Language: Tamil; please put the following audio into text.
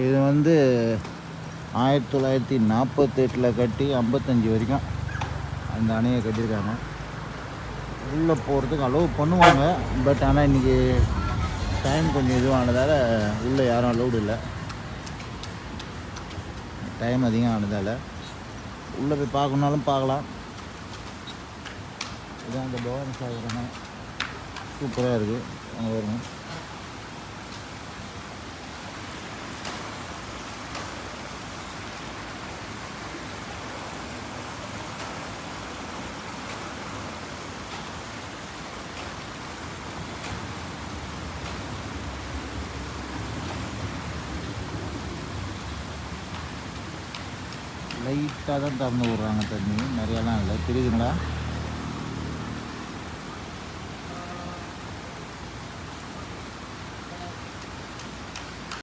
இது வந்து ஆயிரத்தி தொள்ளாயிரத்தி நாற்பத்தெட்டில் கட்டி ஐம்பத்தஞ்சு வரைக்கும் அந்த அணையை கட்டியிருக்காங்க. உள்ளே போகிறதுக்கு அலோவ் பண்ணுவாங்க பட் ஆனால் இன்றைக்கி டைம் கொஞ்சம் இதுவானதால் உள்ளே யாரும் அலோவ்டு இல்லை. டைம் அதிகம் ஆனதால் உள்ளே போய் பார்க்கணுனாலும் பார்க்கலாம். இதான் அந்த பவானி சாகர் சூப்பராக இருக்குது அங்கே வரணும் லைட்டாக தான் திறந்து விட்றாங்க தண்ணி. நிறையாலாம் இல்லை. தெரியுதுங்களா?